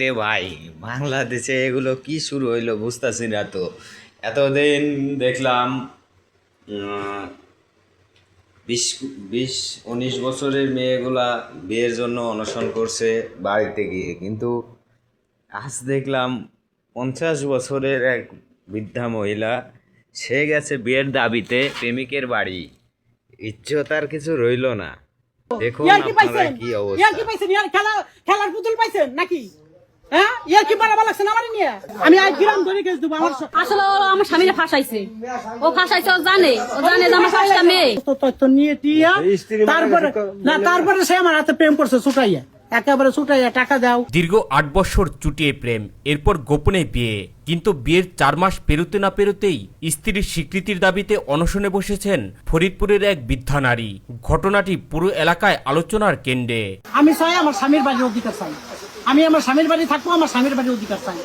রে ভাই বাংলাদেশে এগুলো কি শুরু হইল বুঝতেছি না তো। এতদিন দেখলাম বিশ বিশ উনিশ বছরের মেয়েগুলা বিয়ের জন্য অনশন করছে বাড়িতে গিয়ে। কিন্তু আজ দেখলাম পঞ্চাশ বছরের এক বৃদ্ধা মহিলা সে গেছে বিয়ের দাবিতে প্রেমিকের বাড়ি। ইজ্জত আর কিছু রইল না। দেখুন কি আপনারা কি অবস্থা। খেলার পুতুল পাইছেন নাকি? হ্যাঁ? ইয়ার কি বাড়াবা লাগছে না আমার নিয়ে? আমি আজ গ্রাম ধরে গেছ দেবো আমার আসলে আমার স্বামীরে ফাঁসাইছে। ও ফাঁসাইছে ও জানে। ও জানে যে আমার পাঁচটা মেয়ে। সমস্ত তথ্য নিয়ে টিয়া তারপরে না তারপরে সে আমার হাতে প্রেম করছে ছুটাইয়া। একেবারে ছুটাইয়া টাকা দাও। দীর্ঘ আট বছর চুটিয়ে প্রেম এরপর গোপনে বিয়ে। কিন্তু বিয়ের চার মাস পেরোতে না পেরোতেই স্ত্রীর স্বীকৃতির দাবিতে অনশনে বসেছেন ফরিদপুরের এক বৃদ্ধা নারী। ঘটনাটি পুরো এলাকায় আলোচনার কেন্দ্রে। আমি চাই আমার স্বামীর বাড়ির অধিকার চাই। আমি আমার স্বামীর বাড়ি থাকব আমার স্বামীর বাড়ির অধিকার চাই।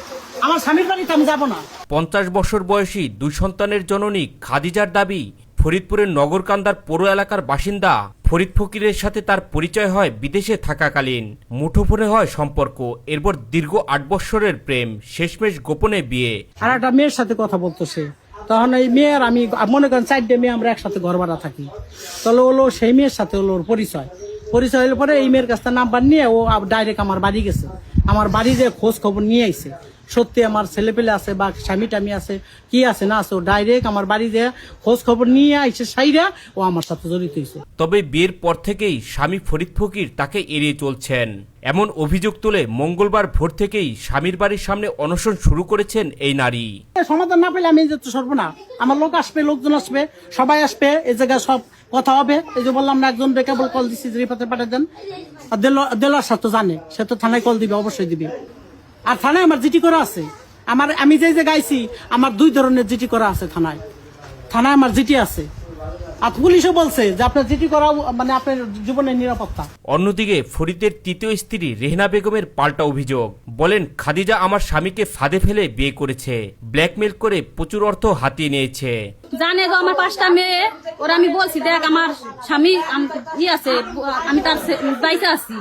আমার স্বামীর বাড়িতে আমি যাব না। পঞ্চাশ বছর বয়সী দুই সন্তানের জননী খাদিজার দাবি ফরিদপুরের নগরকান্দার পৌর এলাকার বাসিন্দা ফরিদ ফকিরের সাথে তার পরিচয় হয় বিদেশে থাকাকালীন। মুঠোফোনে হয় সম্পর্ক এরপর দীর্ঘ আট বছরের প্রেম শেষমেশ গোপনে বিয়ে। আর একটা মেয়ের সাথে কথা বলতেছে। তখন এই মেয়ের আমি মনে করেন চারটে মেয়ে আমরা একসাথে ঘর ভাড়া থাকি। তাহলে হলো সেই মেয়ের সাথে হলো ওর পরিচয়। পরিচয় হলে পরে এই মেয়ের কাছ থেকে নাম্বার নিয়ে ও ডাইরেক্ট আমার বাড়ি গেছে। আমার বাড়ি যে খোঁজ খবর নিয়ে আইছে। সত্যি আমার ছেলে পেলে আছে বা স্বামী টামি আছে কি আছে না আছে ও ডাইরেক্ট আমার বাড়ি যে খোঁজ খবর নিয়ে আইছে সাইরা ও আমার সাথে জড়িত হয়েছে তবে বিয়ের পর থেকেই স্বামী ফরিদ ফকির তাকে এড়িয়ে চলছেন। এমন অভিযোগ তুলে মঙ্গলবার ভোর থেকেই স্বামীর বাড়ির সামনে অনশন শুরু করেছেন এই নারী। সমাধান না পেলে আমি যে তো সরবো না। আমার লোক আসবে লোকজন আসবে সবাই আসবে এই জায়গায় সব কথা হবে। এই যে বললাম না, একজন কেবল কল দিচ্ছি রিপাতে পাঠিয়ে দেন। আর দেল- দেলোয়ার সাহেব তো জানে, সে তো থানায় কল দিবে, অবশ্যই দিবে। আর থানায় আমার জিটি করা আছে। আমার, আমি যে যে গাইছি আমার দুই ধরনের জিটি করা আছে থানায়। থানায় আমার জিটি আছে। আর পুলিশও বলছে যে আপনার জিটি করা মানে আপনার জীবনের নিরাপত্তা। অন্যদিকে ফরিদের তৃতীয় স্ত্রী রেহনা বেগমের পাল্টা অভিযোগ। বলেন খাদিজা আমার স্বামীকে ফাঁদে ফেলে বিয়ে করেছে ব্ল্যাকমেল করে প্রচুর অর্থ হাতিয়ে নিয়েছে। জানে যে আমার পাঁচটা মেয়ে ওরা আমি বলছি দেখ আমার স্বামী ই আছে আমি তার বাইসে আছি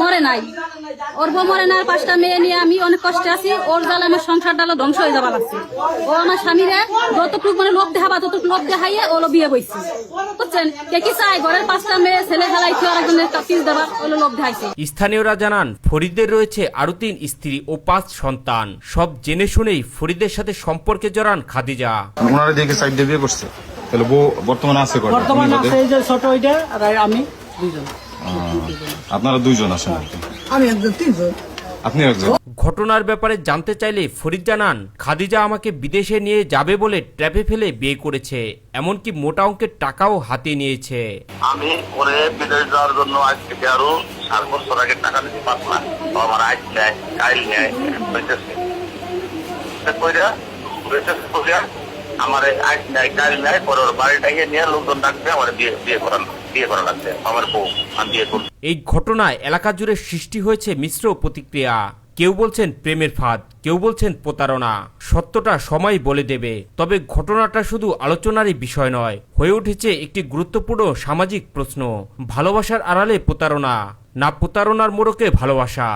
মরে নাই। ওর বউ মরে পাঁচটা মেয়ে নিয়ে আমি অনেক কষ্টে আছি। ওর জালে আমার সংসার ডালো ধ্বংস হয়ে যাবা লাগছে। ও আমার স্বামীরে যতটুকু মানে লোভ দেখাবা ততটুকু লোভ দেখাইয়ে ওলো বিয়ে বইছে। বুঝছেন? কে কি চাই ঘরের পাঁচটা মেয়ে ছেলে খেলাই কেউ আরেকজনের পিস দেবা ওলো লোভ দেখাইছে। স্থানীয়রা জানান ফরিদের রয়েছে আরও তিন স্ত্রী ও পাঁচ সন্তান। সব জেনে শুনেই ফরিদের সাথে সম্পর্কে জড়ান খাদিজা। ওনারা দেখে সাইড দিয়ে বিয়ে করছে। তাহলে বউ বর্তমানে আছে বর্তমানে আছে এই যে ছোট ওইটা আর আমি দুইজন। আপনারা দুইজন আছেন আর কি। আমি একজন তিনজন। আপনি একজন। ঘটনার ব্যাপারে জানতে চাইলে ফরিদ জানান খাদিজা আমাকে বিদেশে নিয়ে যাবে বলে ট্র্যাপে ফেলে বিয়ে করেছে এমনকি মোটা অঙ্কের টাকাও হাতে নিয়েছে। আমি ওরে বিদেশ যাওয়ার জন্য আজ থেকে আরও সাত বছর আগে টাকা দিতে পারলাম তো আমার আজ নেয় কাইল নেয় কইরা কইরা আমার আজ নেয় কাইল নেয় পরে ওর বাড়িটাকে নিয়ে লোকজন ডাকবে আমার বিয়ে বিয়ে করান এই ঘটনায় এলাকা জুড়ে সৃষ্টি হয়েছে মিশ্র প্রতিক্রিয়া। কেউ বলছেন প্রেমের ফাঁদ, কেউ বলছেন প্রতারণা। সত্যটা সময় বলে দেবে। তবে ঘটনাটা শুধু আলোচনারই বিষয় নয়, হয়ে উঠেছে একটি গুরুত্বপূর্ণ সামাজিক প্রশ্ন, ভালোবাসার আড়ালে প্রতারণা, না প্রতারণার মোড়কে ভালোবাসা।